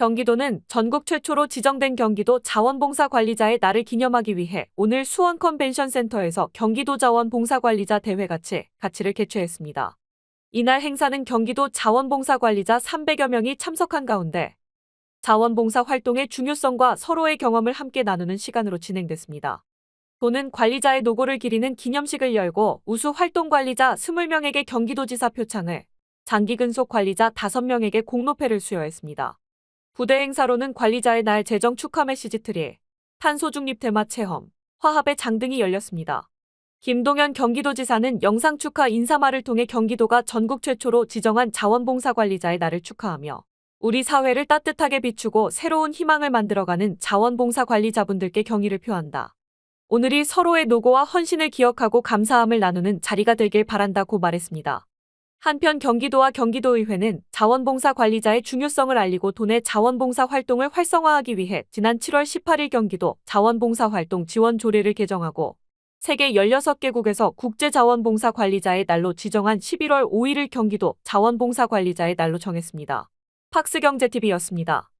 경기도는 전국 최초로 지정된 경기도 자원봉사 관리자의 날을 기념하기 위해 오늘 수원 컨벤션 센터에서 경기도 자원봉사 관리자 대회 가치, 가치를 개최했습니다. 이날 행사는 경기도 자원봉사 관리자 300여 명이 참석한 가운데 자원봉사 활동의 중요성과 서로의 경험을 함께 나누는 시간으로 진행됐습니다. 도는 관리자의 노고를 기리는 기념식을 열고 우수 활동 관리자 20명에게 경기도지사 표창을, 장기 근속 관리자 5명에게 공로패를 수여했습니다. 부대 행사로는 관리자의 날 재정 축하 메시지 트리, 탄소 중립 테마 체험, 화합의 장 등이 열렸습니다. 김동연 경기도지사는 영상 축하 인사말을 통해 경기도가 전국 최초로 지정한 자원봉사관리자의 날을 축하하며 우리 사회를 따뜻하게 비추고 새로운 희망을 만들어가는 자원봉사관리자분들께 경의를 표한다. 오늘이 서로의 노고와 헌신을 기억하고 감사함을 나누는 자리가 되길 바란다고 말했습니다. 한편 경기도와 경기도의회는 자원봉사 관리자의 중요성을 알리고 도내 자원봉사 활동을 활성화하기 위해 지난 7월 18일 경기도 자원봉사 활동 지원 조례를 개정하고 세계 16개국에서 국제자원봉사 관리자의 날로 지정한 11월 5일을 경기도 자원봉사 관리자의 날로 정했습니다. 팍스경제TV였습니다.